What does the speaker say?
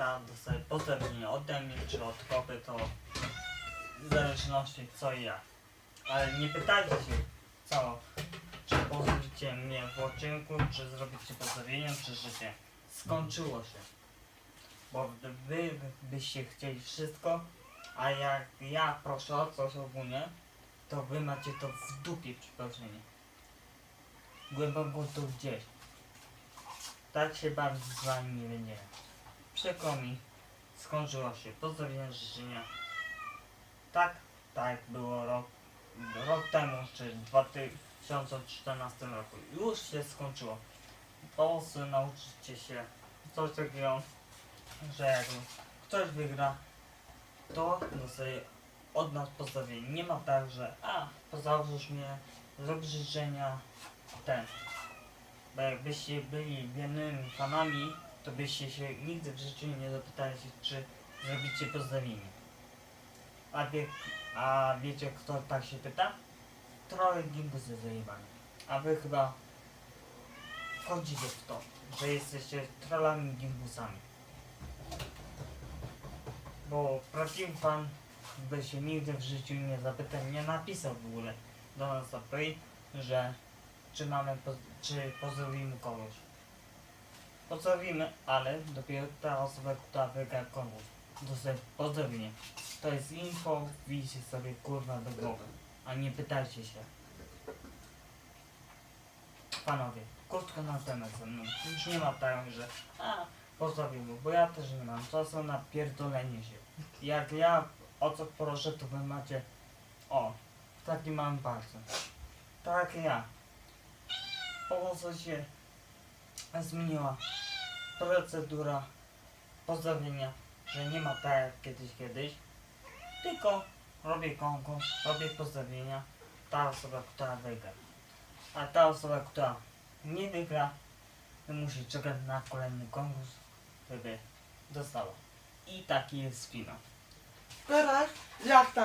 ta dostaje pozdrowienie ode mnie czy od kogo, to w zależności co i jak. Ale nie pytajcie się co, czy pozdrowicie mnie w odcinku, czy zrobicie pozdrowienie, czy życie. Skończyło się. Bo wy byście chcieli wszystko, a jak ja proszę o coś ogólnie, to wy macie to w dupie przeproszenie. Głęboko tu gdzieś. Tak się bawić z wami nie będziemy. Przykro mi, skończyło się. Pozdrowienia życzenia. Tak, tak było rok, rok temu, czy w 2014 roku. Już się skończyło. Po prostu nauczycie się coś takiego, że jak ktoś wygra, to dostaje od nas pozdrowienie. Nie ma tak, że a, pozdrowisz mnie, zrób życzenia, ten. Bo jakbyście byli wiernymi fanami, to byście się nigdy w życiu nie zapytali się, czy zrobicie pozdrowienie. A, wie, a wiecie kto tak się pyta? Trochę gimbusy zajebane. A wy chyba wchodzicie w to, że jesteście trollami gimbusami. Bo prawdziwy fan by się nigdy w życiu nie zapytał, nie napisał w ogóle do nas na play, że czy mamy, czy pozdrowimy kogoś. Pozdrowimy, ale dopiero ta osoba, która wygra konkurs dostaje pozdrowienie. To jest info, widzicie sobie kurwa do głowy, a nie pytajcie się. Panowie, krótko na ze mną. Już nie ma tak, że a, pozdrowimy, bo ja też nie mam czasu na pierdolenie się. Jak ja o co proszę, to wy macie o, taki mam palce. Tak ja. Po prostu się zmieniła procedura pozdrowienia, że nie ma tak jak kiedyś, kiedyś, tylko robię konkurs, robię pozdrowienia, ta osoba, która wygra. A ta osoba, która nie wygra, musi czekać na kolejny konkurs, żeby dostała. I taki jest finał. Teraz jak tam